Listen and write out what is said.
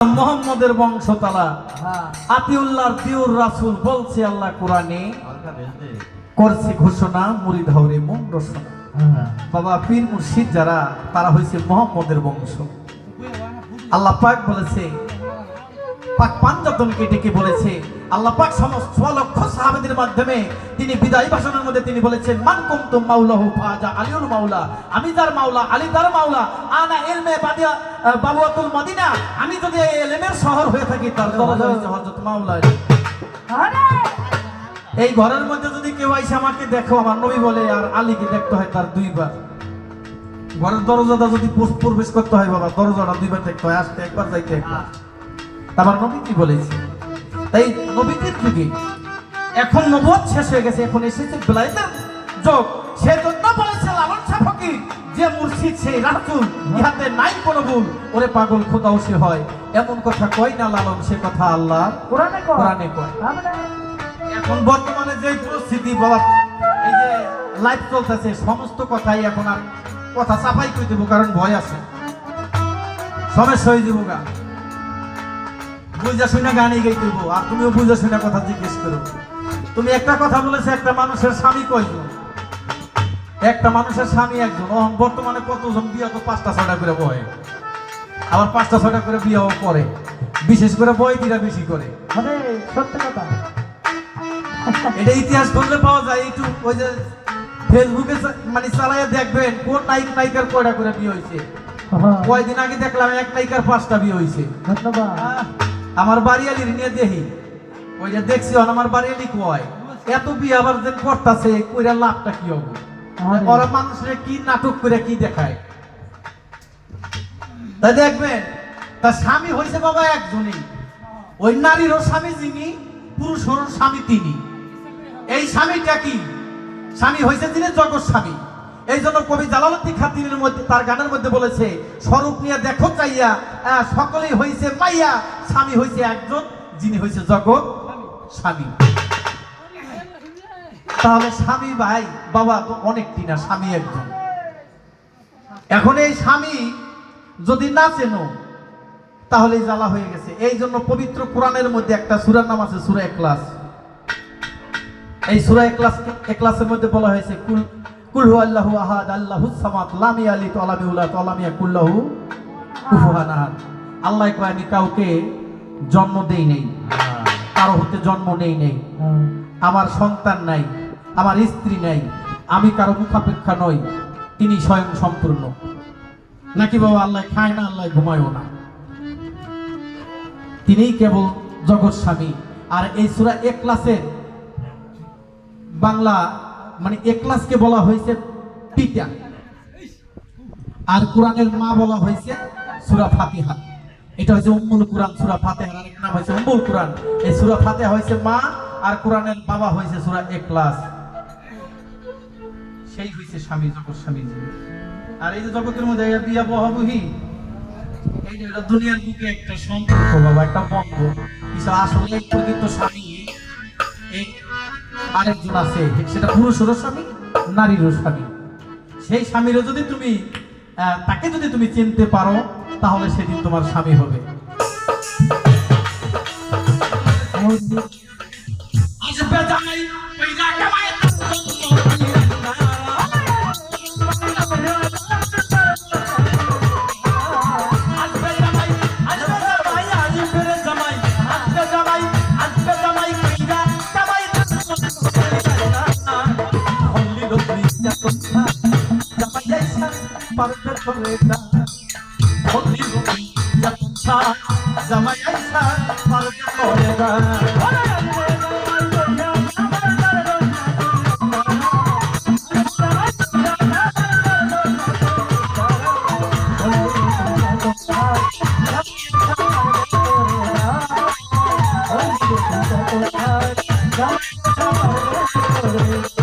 মোহাম্মদের বংশ তারা আতিউল্লাহ দিউর রাসুল বলছে আল্লাহ কোরআনে করছে ঘোষণা মুড়ি ধরে মন হ্যাঁ বাবা, পীর মুর্শিদ যারা, তারা হয়েছে মোহাম্মদের বংশ। আল্লাহ পাক বলেছে পাক পাঞ্জাতনকে ডেকে বলেছে। আল্লাহ পাক সমস্ত লক্ষ সাহাবেদের মাধ্যমে তিনি বিদায় ভাষণের মধ্যে তিনি বলেছেন মান কুমতুম মাওলাহু ফাজা আলিউল মাওলা আমি তার মাওলা আলী তার মাওলা আনা ইলমে বাদিয়া বাবুয়াতুল মদিনা আমি যদি এই ইলমের শহর হয়ে থাকি তার হযরত মাওলা আরে এই ঘরের মধ্যে যদি কেউ আইসে আমাকে দেখো আমার নবী বলে আর আলীকে দেখতে হয় তার দুইবার। ঘরের দরজাটা যদি প্রবেশ করতে হয় বাবা দরজাটা দুইবার দেখতে হয় আসতে একবার যাইতে একবার তারপর নবী কি বলেছে? তাই নবীদের যুগে এখন নবদ শেষ হয়ে গেছে এখন এসেছে বেলায়েতের যোগ। সেজন্য বলেছে লালন শাহ ফকির যে মুর্শিদ সেই রাসূল ইহাতে নাই কোনো ভুল। ওরে পাগল খোদাও সে হয়। এমন কথা কয় না লালন সে কথা আল্লাহ কোরআনে কয়? কোরআনে কয়। এখন বর্তমানে যে পরিস্থিতি বাবা এই যে লাইভ চলতেছে সমস্ত কথাই এখন আর কথা চাপাই করে দেবো কারণ ভয় আছে। সমস্যা হয়ে যাব গা। বুঝা শুনে গানই গাই দেবো আর তুমিও বুঝা শুনে কথা জিজ্ঞেস করো। তুমি একটা কথা বলেছ একটা মানুষের স্বামী কয়জন? একটা মানুষের স্বামী একজন। ও বর্তমানে কতজন বিয়ে তো পাঁচটা ছটা করে বয়। আবার পাঁচটা ছটা করে বিয়েও করে বিশেষ করে বয়টিরা বেশি করে। মানে সত্যি কথা। এটা ইতিহাস করলে পাওয়া যায় একটু ওই যে ফেসবুকে মানে চালাইয়া দেখবেন কোন নায়ক নায়িকার কয়টা করে বিয়ে হয়েছে? হ্যাঁ, কয়দিন আগে দেখলাম এক নায়িকার পাঁচটা বিয়ে হয়েছে। ধন্যবাদ। আমার বাড়িয়ালির নিয়ে দেখি ওই যে দেখছি আমার বাড়িয়ালি কয় এত বিয়ে আবার যে করতেছে কইরা লাভটা কি হবে? ওরা মানুষের কি নাটক করে কি দেখায়? তাই দেখবেন তার স্বামী হয়েছে বাবা একজনই। ওই নারীরও স্বামী যিনি পুরুষেরও স্বামী তিনি। এই স্বামীটা কি? স্বামী হয়েছে তিনি জগৎ স্বামী। এই জন্য কবি জালালুদ্দিন খাতিনের মধ্যে, তার গানের মধ্যে বলেছে, স্বরূপ নিয়ে দেখো চাইয়া সকলেই হয়েছে মাইয়া, স্বামী হয়েছে একজন, যিনি হয়েছে জগৎ স্বামী। তাহলে স্বামী ভাই, বাবা তো অনেকটি না স্বামী একজন। এখন এই স্বামী যদি না চেনো তাহলে জ্বালা হয়ে গেছে। এই জন্য পবিত্র কোরআনের মধ্যে একটা সুরার নাম আছে, সুরা একলাস এই সুরা একলাস একলাসের মধ্যে বলা হয়েছে, কুল কুল হু আল্লাহু আহাদ, আল্লাহু সামাদ আহাদ। কয়, আমি কাউকে জন্ম দেই নেই, কারও হতে জন্ম নেই আমার সন্তান নাই, আমার স্ত্রী নাই, আমি কারও মুখাপেক্ষা নই, তিনি স্বয়ং সম্পূর্ণ। নাকি বাবা, আল্লাহ খায় না, আল্লাহ ঘুমায়ও না। তিনিই কেবল জগৎ স্বামী। আর এই সুরা এক ক্লাসের বাংলা মানে এক ক্লাসকে বলা হয়েছে পিতা আর কোরআনের মা বলা হয়েছে সুরা ফাতিহা। এটা হচ্ছে উম্মুল কোরআন, সুরা ফাতিহার আরেক নাম হয়েছে উম্মুল কোরআন। এই সুরা ফাতিহা হয়েছে মা, আর কোরআনের বাবা হয়েছে সুরা একলাস সেই হয়েছে স্বামী, জগৎ স্বামী। আর এই যে জগতের মধ্যে বিয়া বহাবহি এই যে এটা দুনিয়ার বুকে একটা সম্পর্ক বাবা, একটা বন্ধ কিছু আসলে প্রকৃত স্বামী, এই আরেকজন আছে সেটা পুরুষেরও স্বামী নারীরও স্বামী। সেই স্বামীরও যদি তুমি তাকে যদি তুমি চিনতে পারো, তাহলে সেদিন তোমার স্বামী হবে। পারবে করে না হল্লি রবি যতন জামাই আইসা পারবে করে না Thank you.